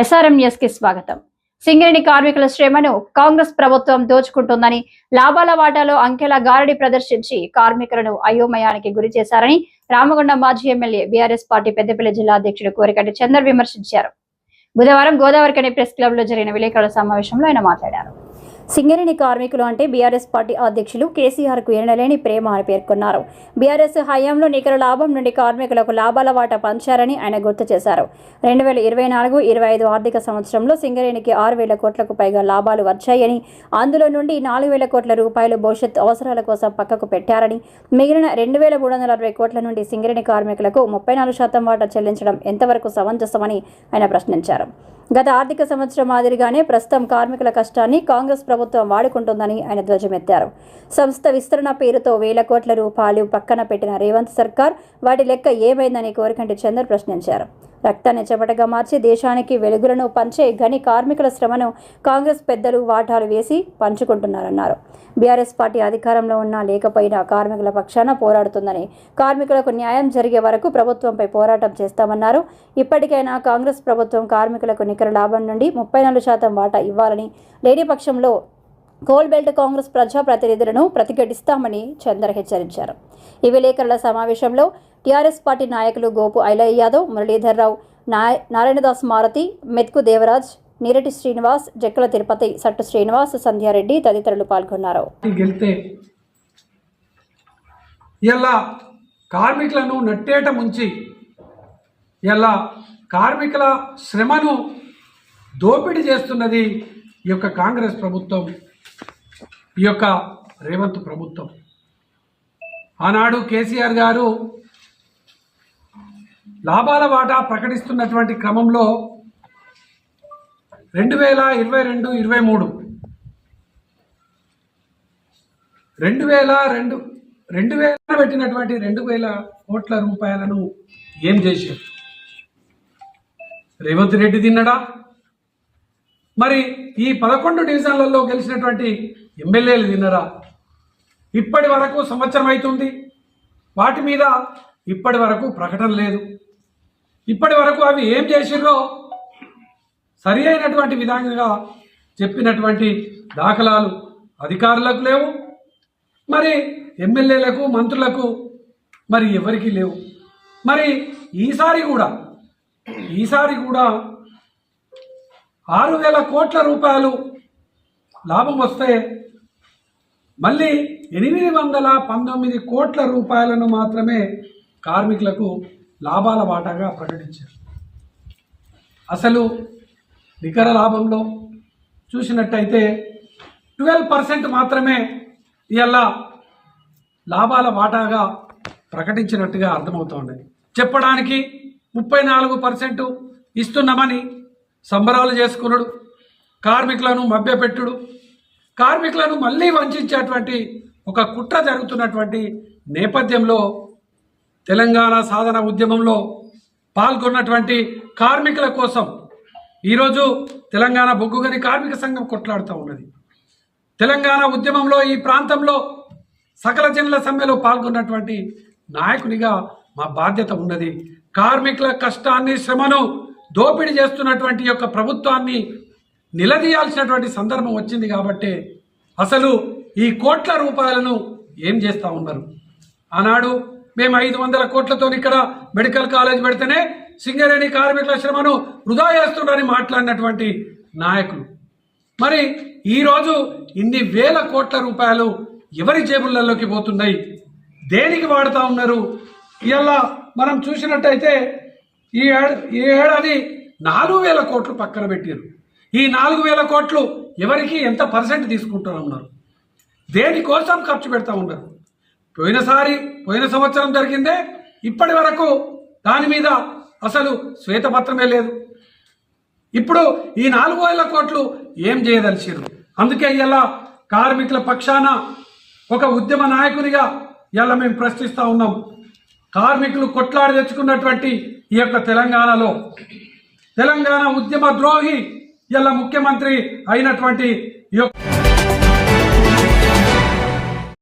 SRM న్యూస్కి స్వాగతం. సింగరేణి కార్మికుల శ్రమను కాంగ్రెస్ ప్రభుత్వం దోచుకుంటుందని లాభాల వాటాలో అంకెల గారడి ప్రదర్శించి కార్మికులను అయోమయానికి గురి చేశారని రామగుండం మాజీ ఎమ్మెల్యే బీఆర్ఎస్ పార్టీ పెద్దపల్లి జిల్లా అధ్యక్షుడు కోరికటి చందర్ విమర్శించారు. బుధవారం గోదావరికని ప్రెస్ క్లబ్లో జరిగిన విలేకరుల సమావేశంలో ఆయన మాట్లాడారు. సింగరేణి కార్మికులు అంటే బీఆర్ఎస్ పార్టీ అధ్యక్షులు కేసీఆర్కు ఎనలేని ప్రేమ అని పేర్కొన్నారు. బీఆర్ఎస్ హయాంలో నికర లాభం నుండి కార్మికులకు లాభాల వాటా పంచారని ఆయన గుర్తు చేశారు. రెండు వేల ఇరవై నాలుగు ఇరవై ఐదు ఆర్థిక సంవత్సరంలో సింగరేణికి ఆరు వేల కోట్లకు పైగా లాభాలు వచ్చాయని అందులో నుండి నాలుగు వేల కోట్ల రూపాయలు భవిష్యత్ అవసరాల కోసం పక్కకు పెట్టారని మిగిలిన రెండు వేల మూడు వందల అరవై కోట్ల నుండి సింగరేణి కార్మికులకు ముప్పై నాలుగు శాతం వాటా చెల్లించడం ఎంతవరకు సమంజసమని ఆయన ప్రశ్నించారు. గత ఆర్థిక సంవత్సరం మాదిరిగానే ప్రస్తుతం కార్మికుల కష్టాన్ని కాంగ్రెస్ ప్రభుత్వం వాడుకుంటుందని ఆయన ధ్వజమెత్తారు. సంస్థ విస్తరణ పేరుతో వేల కోట్ల రూపాయలు పక్కన పెట్టిన రేవంత్ సర్కార్ వాటి లెక్క ఏమైందని కోరికంటి చందర్ ప్రశ్నించారు. రక్తాన్ని చెమటగా మార్చి దేశానికి వెలుగులను పంచే గని కార్మికుల శ్రమను కాంగ్రెస్ పెద్దలు వాటాలు వేసి పంచుకుంటున్నారన్నారు. బీఆర్ఎస్ పార్టీ అధికారంలో ఉన్నా లేకపోయినా కార్మికుల పక్షాన పోరాడుతుందని కార్మికులకు న్యాయం జరిగే వరకు ప్రభుత్వంపై పోరాటం చేస్తామన్నారు. ఇప్పటికైనా కాంగ్రెస్ ప్రభుత్వం కార్మికులకు నికర లాభం నుండి ముప్పై నాలుగు శాతం వాటా ఇవ్వాలని లేని పక్షంలో కోల్ బెల్ట్ కాంగ్రెస్ ప్రజాప్రతినిధులను ప్రతిఘటిస్తామని చందర్ హెచ్చరించారు. ఈ విలేకరుల సమావేశంలో టీఆర్ఎస్ పార్టీ నాయకులు గోపు ఐలయ్య యాదవ్ మురళీధర్రావు నాయ నారాయణదాస్ మారుతి మెత్కు దేవరాజ్ నీరటి శ్రీనివాస్ జక్కల తిరుపతి సట్టు శ్రీనివాస్ సంధ్యారెడ్డి తదితరులు పాల్గొన్నారు. ఇలా కార్మికులను నట్టేట ముంచి ఇలా కార్మికుల శ్రమను దోపిడీ చేస్తున్నది ఈ యొక్క కాంగ్రెస్ ప్రభుత్వం ఈ యొక్క రేవంత్ ప్రభుత్వం. ఆనాడు కేసీఆర్ గారు లాభాల వాటా ప్రకటిస్తున్నటువంటి క్రమంలో రెండు వేల ఇరవై రెండు ఇరవై మూడు. రెండు వేల రెండు రెండు వేల పెట్టినటువంటి రెండు వేల కోట్ల రూపాయలను ఏం చేశారు? రేవంత్ రెడ్డి తిన్నడా? మరి ఈ పదకొండు డివిజన్లలో గెలిచినటువంటి ఎమ్మెల్యేలు తిన్నరా? ఇప్పటి వరకు సంవత్సరం అవుతుంది. వాటి మీద ఇప్పటి వరకు ప్రకటన లేదు. ఇప్పటి వరకు అవి ఏం చేసిర్రో సరి అయినటువంటి విధంగా చెప్పినటువంటి దాఖలాలు అధికారులకు లేవు మరి ఎమ్మెల్యేలకు మంత్రులకు మరి ఎవరికి లేవు. మరి ఈసారి కూడా ఈసారి కూడా ఆరు వేల కోట్ల రూపాయలు లాభం వస్తే మళ్ళీ ఎనిమిది వందల పంతొమ్మిది కోట్ల రూపాయలను మాత్రమే కార్మికులకు లాభాల వాటాగా ప్రకటించారు. అసలు నికర లాభంలో చూసినట్టయితే ట్వెల్వ్ పర్సెంట్ మాత్రమే ఇవాళ లాభాల వాటాగా ప్రకటించినట్టుగా అర్థమవుతోంది. చెప్పడానికి ముప్పై నాలుగు పర్సెంట్ ఇస్తున్నామని సంబరాలు చేసుకున్నాడు కార్మికులను మభ్యపెట్టుడు కార్మికులను మళ్ళీ వంచేటువంటి ఒక కుట్ర జరుగుతున్నటువంటి నేపథ్యంలో తెలంగాణ సాధన ఉద్యమంలో పాల్గొన్నటువంటి కార్మికుల కోసం ఈరోజు తెలంగాణ బొగ్గుగని కార్మిక సంఘం కొట్లాడుతూ ఉన్నది. తెలంగాణ ఉద్యమంలో ఈ ప్రాంతంలో సకల జనుల సమ్మెలో పాల్గొన్నటువంటి నాయకునిగా మా బాధ్యత ఉన్నది. కార్మికుల కష్టాన్ని శ్రమను దోపిడీ చేస్తున్నటువంటి యొక్క ప్రభుత్వాన్ని నిలదీయాల్సినటువంటి సందర్భం వచ్చింది కాబట్టి అసలు ఈ కోట్ల రూపాయలను ఏం చేస్తూ ఉన్నారు? ఆనాడు మేము ఐదు వందల కోట్లతో ఇక్కడ మెడికల్ కాలేజ్ పెడితేనే సింగరేణి కార్మికుల శ్రమను వృధా చేస్తున్నారని మాట్లాడినటువంటి నాయకులు. మరి ఈరోజు ఇన్ని వేల కోట్ల రూపాయలు ఎవరి జేబులలోకి పోతున్నాయి? దేనికి వాడుతూ ఉన్నారు? ఇలా మనం చూసినట్టయితే ఈ ఏడ- ఈ ఏడాది నాలుగు వేల కోట్లు పక్కన పెట్టారు. ఈ నాలుగు వేల కోట్లు ఎవరికి ఎంత పర్సెంట్ తీసుకుంటూ ఉన్నారు? దేనికోసం ఖర్చు పెడతా ఉన్నారు? పోయినసారి పోయిన సంవత్సరం జరిగిందే ఇప్పటి వరకు దాని మీద అసలు శ్వేతపత్రమే లేదు. ఇప్పుడు ఈ నాలుగు వేల కోట్లు ఏం చేయదలిచారు అందుకే ఇలా కార్మికుల పక్షాన ఒక ఉద్యమ నాయకునిగా ఇలా మేము ప్రశ్నిస్తూ ఉన్నాం. కార్మికులు కొట్లాడి తెచ్చుకున్నటువంటి ఈ యొక్క తెలంగాణలో తెలంగాణ ఉద్యమ ద్రోహి ఇలా ముఖ్యమంత్రి అయినటువంటి ఈ యొక్క